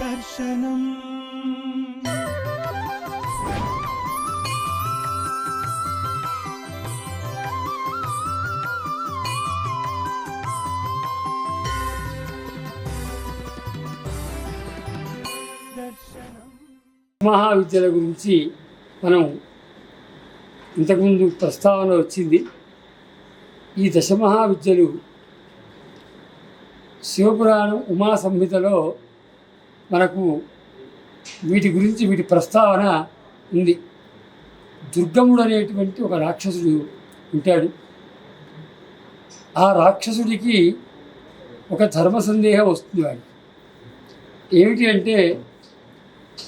దర్శనం. మహావిద్యల గురించి మనం ఇంతకుముందు ప్రస్తావన వచ్చింది. ఈ దశమహావిద్యలు శివపురాణం ఉమా సంహితలో మనకు వీటి గురించి వీటి ప్రస్తావన ఉంది. దుర్గముడు అనేటువంటి ఒక రాక్షసుడు ఉంటాడు. ఆ రాక్షసుడికి ఒక ధర్మ సందేహం వస్తుంది వాడికి. ఏమిటి అంటే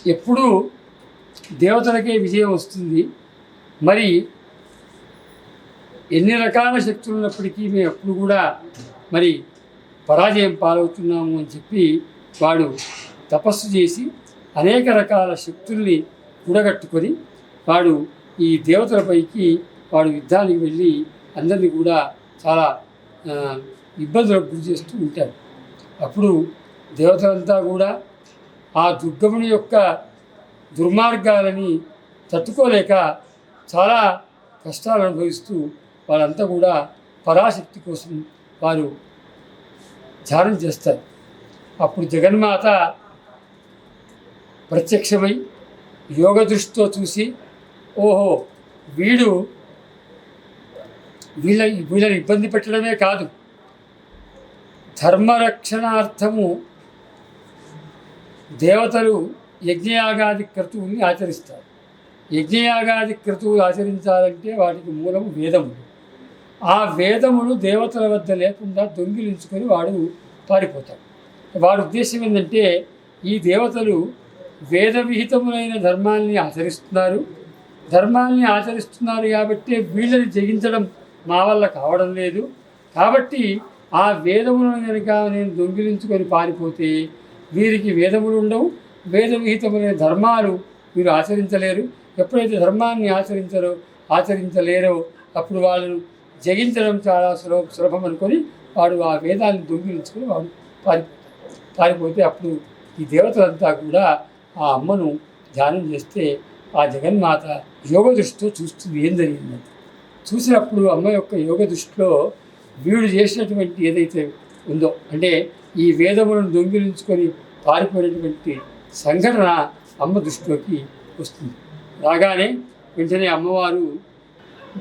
ఎప్పుడూ దేవతలకే విజయం వస్తుంది. మరి ఎన్ని రకాల శక్తులు ఉన్నప్పటికీ మేము ఎప్పుడు కూడా మరి పరాజయం పాలవుతున్నాము అని చెప్పి వాడు తపస్సు చేసి అనేక రకాల శక్తుల్ని కూడగట్టుకొని వాడు ఈ దేవతలపైకి వాడు యుద్ధానికి వెళ్ళి అందరినీ కూడా చాలా ఇబ్బందులకు గురి చేస్తూ ఉంటాడు. అప్పుడు దేవతలంతా కూడా ఆ దుర్గముని యొక్క దుర్మార్గాలని తట్టుకోలేక చాలా కష్టాలు అనుభవిస్తూ వాళ్ళంతా కూడా పరాశక్తి కోసం వారు ధ్యానం చేస్తారు. అప్పుడు జగన్మాత ప్రత్యక్షమై యోగ దృష్టితో చూసి ఓహో వీడు వీళ్ళ వీళ్ళని ఇబ్బంది పెట్టడమే కాదు. ధర్మరక్షణార్థము దేవతలు యజ్ఞయాగాది క్రతువుల్ని ఆచరిస్తారు. యజ్ఞయాగాది క్రతువులు ఆచరించాలంటే వాటికి మూలము వేదములు. ఆ వేదములు దేవతల వద్ద లేకుండా దొంగిలించుకొని వాడు పారిపోతాడు. వారి ఉద్దేశం ఏంటంటే ఈ దేవతలు వేద విహితములైన ధర్మాల్ని ఆచరిస్తున్నారు. ధర్మాల్ని ఆచరిస్తున్నారు కాబట్టి వీళ్ళని జయించడం మా వల్ల కావడం లేదు. కాబట్టి ఆ వేదములను కనుక నేను దొంగిలించుకొని పారిపోతే వీరికి వేదములు ఉండవు. వేద విహితములైన ధర్మాలు వీరు ఆచరించలేరు. ఎప్పుడైతే ధర్మాన్ని ఆచరించరో ఆచరించలేరో అప్పుడు వాళ్ళను జయించడం చాలా సులభ సులభం అనుకొని వాడు ఆ వేదాన్ని దొంగిలించుకొని వాడు పారి పారిపోతే అప్పుడు ఈ దేవతలంతా కూడా ఆ అమ్మను ధ్యానం చేస్తే ఆ జగన్మాత యోగ దృష్టితో చూస్తుంది. ఏం జరిగిందని చూసినప్పుడు అమ్మ యొక్క యోగ దృష్టిలో వీడు చేసినటువంటి ఏదైతే ఉందో అంటే ఈ వేదములను దొంగిలించుకొని పారిపోయినటువంటి సంఘటన అమ్మ దృష్టిలోకి వస్తుంది. రాగానే వెంటనే అమ్మవారు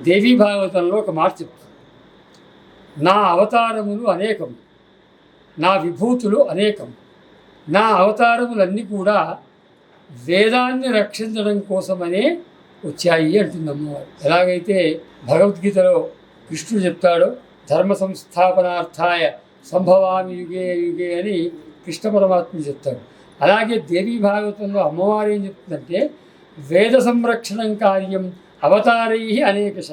దేవీ భాగవతంలో ఒక మాట చెప్తుంది. నా అవతారములు అనేకం నా విభూతులు అనేకం నా అవతారములన్నీ కూడా వేదాన్ని రక్షించడం కోసమనే వచ్చాయి అంటుంది అమ్మవారు ఎలాగైతే భగవద్గీతలో కృష్ణుడు చెప్తాడో ధర్మ సంస్థాపనార్థాయ సంభవామి యుగే యుగే అని కృష్ణ పరమాత్మ చెప్తాడు. అలాగే దేవీ భాగవతంలో అమ్మవారు ఏం చెప్తుందంటే వేద సంరక్షణం కార్యం అవతారై అనేకశ.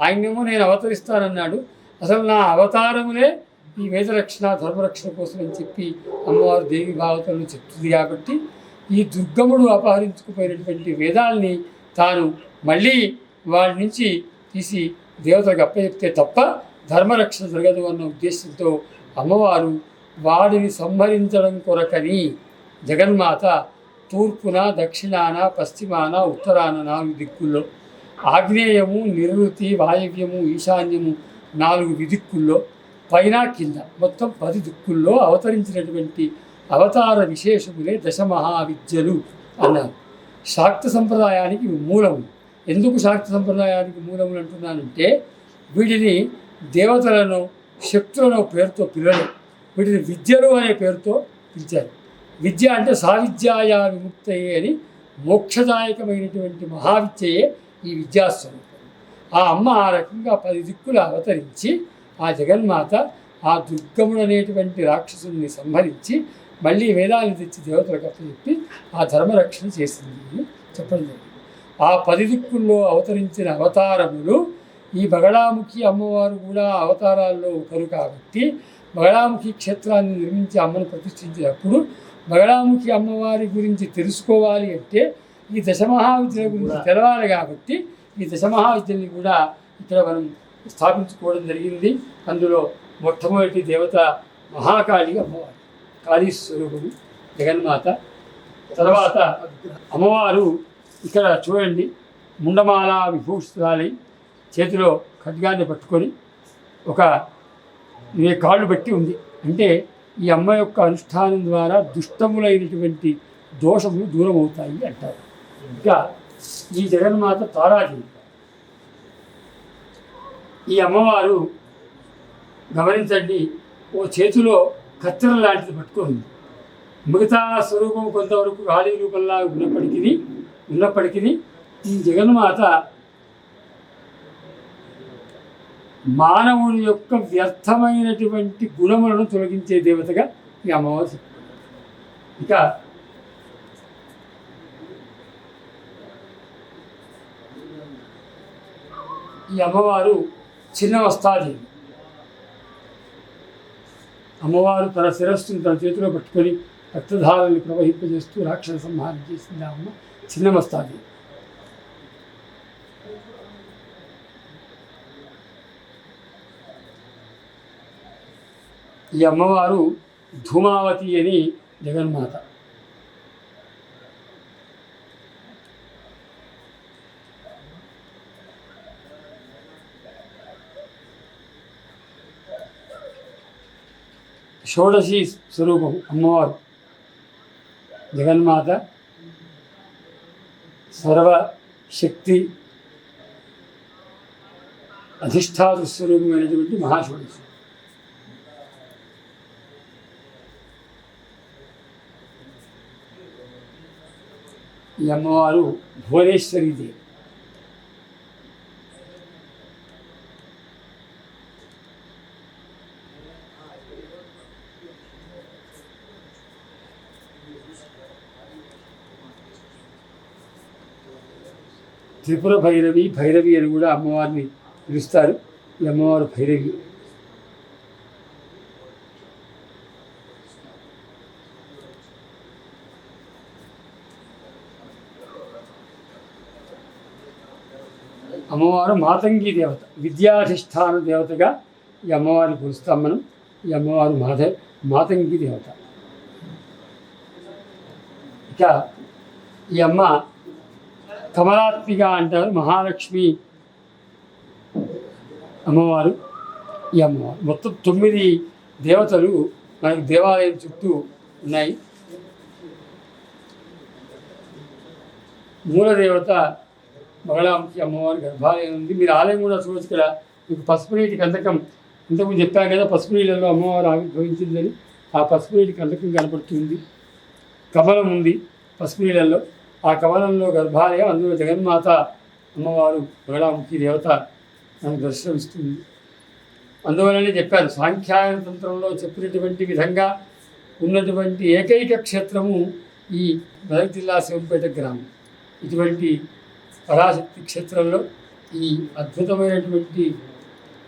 ఆయనేమో నేను అవతరిస్తానన్నాడు. అసలు నా అవతారములే ఈ వేదరక్షణ ధర్మరక్షణ కోసం అని చెప్పి అమ్మవారు దేవి భాగవతంలో చెప్తుంది కాబట్టి ఈ దుర్గముడు అపహరించుకుపోయినటువంటి వేదాల్ని తాను మళ్ళీ వాడి నుంచి తీసి దేవతలకు అప్పచెప్తే తప్ప ధర్మరక్షణ జరగదు అన్న ఉద్దేశంతో అమ్మవారు వాడిని సంహరించడం కొరకని జగన్మాత తూర్పున దక్షిణాన పశ్చిమాన ఉత్తరాన నాలుగు దిక్కుల్లో ఆగ్నేయము నిర్వృతి వాయవ్యము ఈశాన్యము నాలుగు విదిక్కుల్లో పైన కింద మొత్తం పది దిక్కుల్లో అవతరించినటువంటి అవతార విశేషములే దశ మహావిద్యలు అన్నారు. శాక్త సంప్రదాయానికి మూలము. ఎందుకు శాక్త సంప్రదాయానికి మూలములు అంటున్నానంటే వీటిని దేవతలను శక్తులను పేరుతో పిలవలేదు. వీటిని విద్యలు అనే పేరుతో పిలిచారు. విద్య అంటే సావిద్యాయా విముక్తయే అని మోక్షదాయకమైనటువంటి మహావిద్యయే ఈ విద్యాస్వరూపం. ఆ అమ్మ ఆ రకంగా పది దిక్కులు అవతరించి ఆ జగన్మాత ఆ దుర్గముడు అనేటువంటి రాక్షసుని సంహరించి మళ్ళీ వేదాన్ని తెచ్చి దేవతలకు అప్పచెప్పి ఆ ధర్మరక్షణ చేసింది చెప్పడం జరిగింది. ఆ పది దిక్కుల్లో అవతరించిన అవతారములు ఈ బగళాముఖి అమ్మవారు కూడా అవతారాల్లో ఒకరు కాబట్టి బగళాముఖి క్షేత్రాన్ని నిర్మించి అమ్మను ప్రతిష్ఠించినప్పుడు బగళాముఖి అమ్మవారి గురించి తెలుసుకోవాలి అంటే ఈ దశమహావిద్యల గురించి తెలవాలి కాబట్టి ఈ దశమహావిద్యల్ని కూడా ఇక్కడ మనం స్థాపించుకోవడం జరిగింది. అందులో మొట్టమొదటి దేవత మహాకాళి అమ్మవారు. కాళీ స్వరూపము జగన్మాత. తర్వాత అమ్మవారు ఇక్కడ చూడండి ముండమాల విభూషితాలి చేతిలో ఖడ్గాన్ని పట్టుకొని ఒక కాళ్ళు బట్టి ఉంది. అంటే ఈ అమ్మ యొక్క అనుష్ఠానం ద్వారా దుష్టములైనటువంటి దోషములు దూరం అవుతాయి అంటారు. ఇంకా ఈ జగన్మాత తారాదేవి ఈ అమ్మవారు గమనించండి ఓ చేతిలో కత్తెర లాంటిది పట్టుకొని మిగతా స్వరూపం కొంతవరకు గాలి రూపంలా ఉన్నప్పటికీ ఉన్నప్పటికీ ఈ జగన్మాత మానవుని యొక్క వ్యర్థమైనటువంటి గుణములను తొలగించే దేవతగా ఈ అమ్మవారు చెప్పుకుంటారు. ఇక ఈ అమ్మవారు చిన్న వస్తాదేవి అమ్మవారు తన శిరస్సును తన చేతిలో పట్టుకొని రక్తధారాన్ని ప్రవహింపజేస్తూ రాక్షస సంహారం చేసింది ఆ అమ్మ. చిన్నమస్తాది. ఈ అమ్మవారు ధూమావతి అని జగన్మాత. షోడశి స్వరూపం అమ్మవారు. జగన్మాత సర్వశక్తి అధిష్టాత స్వరూపమైనటువంటి మహాషోడశి. ఈ అమ్మవారు భువనేశ్వరి త్రిపుర భైరవి భైరవి అని కూడా అమ్మవారిని పిలుస్తారు. ఈ అమ్మవారు భైరవి. అమ్మవారు మాతంగి దేవత విద్యాధిష్టాన దేవతగా ఈ అమ్మవారిని పిలుస్తాం మనం. ఈ అమ్మవారు మాధ మాతంగి దేవత. ఇక ఈ అమ్మ కమలాత్మిగా అంటారు మహాలక్ష్మి అమ్మవారు ఈ అమ్మవారు. మొత్తం తొమ్మిది దేవతలు మనకు దేవాలయం చుట్టూ ఉన్నాయి. మూల దేవత బగళాంకి అమ్మవారి గర్భాలయం ఉంది. మీరు ఆలయం కూడా చూడొచ్చు ఇక్కడ. మీకు పసుపు నీటి కందకం ఇంతకుముందు చెప్పాను కదా పసుపు నీళ్ళలో అమ్మవారు ఆవిర్భవించిందని. ఆ పసుపు నీటి కందకం కనపడుతుంది. కమలం ఉంది పసుపు నీళ్ళల్లో. ఆ కవలంలో గర్భాలయం అందులో జగన్మాత అమ్మవారు బగళాముఖి దేవత మనకు దర్శనమిస్తుంది. అందువలనే చెప్పారు సాంఖ్యాయన తంత్రంలో చెప్పినటువంటి విధంగా ఉన్నటువంటి ఏకైక క్షేత్రము ఈ మెదక్ జిల్లా శివంపేట గ్రామం. ఇటువంటి పరాశక్తి క్షేత్రంలో ఈ అద్భుతమైనటువంటి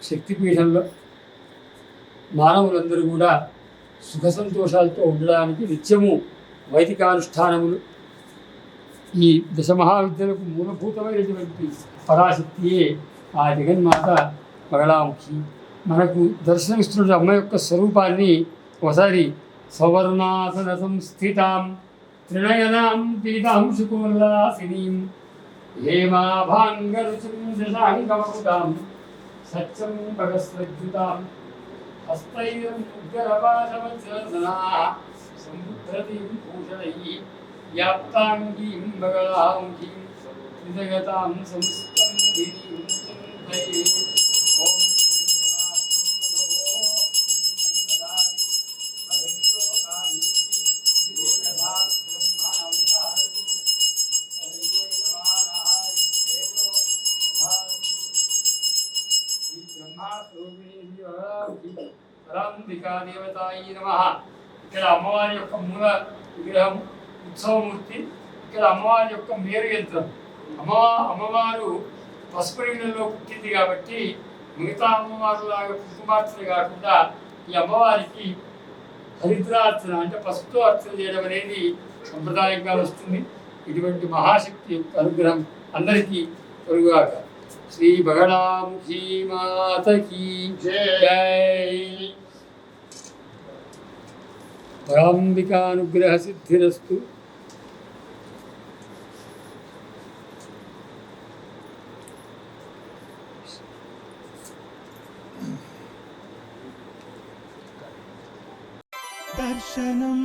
శక్తిపీఠంలో మానవులందరూ కూడా సుఖ సంతోషాలతో ఉండడానికి నిత్యము వైదికానుష్ఠానములు ఈ దశ మహావిద్యలకు మూలభూతమైనటువంటి పరాశక్తియే ఆ జగన్మాత బగళాముఖి. మనకు దర్శనమిస్తున్న అమ్మ యొక్క స్వరూపాన్ని ఒకసారి సవర్ణాసన సంస్థితాం త్రినయనాం పీతాంశుకోల్లాసినీం హేమాభాంగరుచిం దశాంగమకుటాం సత్యం భగస్వద్యుతాం. హస్తైర్ముగ్ధరపాశవత్సనా సముద్రతీం భూషణై. వ్యాప్తాంగీం బగళాముఖీం త్రిజగతాం సంస్థం గిరిం చింతయే ఓం ఇక్కడ అమ్మవారి యొక్క మూల విగ్రహం ఉత్సవమూర్తి. ఇక్కడ అమ్మవారి యొక్క మేరు యంత్రం. అమ్మవా అమ్మవారు పసుపు నీళ్ళలో పుట్టింది కాబట్టి మిగతా అమ్మవారు లాగా కాకుండా ఈ అమ్మవారికి హరిద్రార్చన అంటే పసుపుతో అర్చన చేయడం అనేది సంప్రదాయంగా వస్తుంది. ఇటువంటి మహాశక్తి యొక్క అనుగ్రహం అందరికీ పొరుగుగాక శ్రీ బగడాముఖీ మాతకి జై. పరాంబికానుగ్రహ సిద్ధిరస్తు దర్శనం.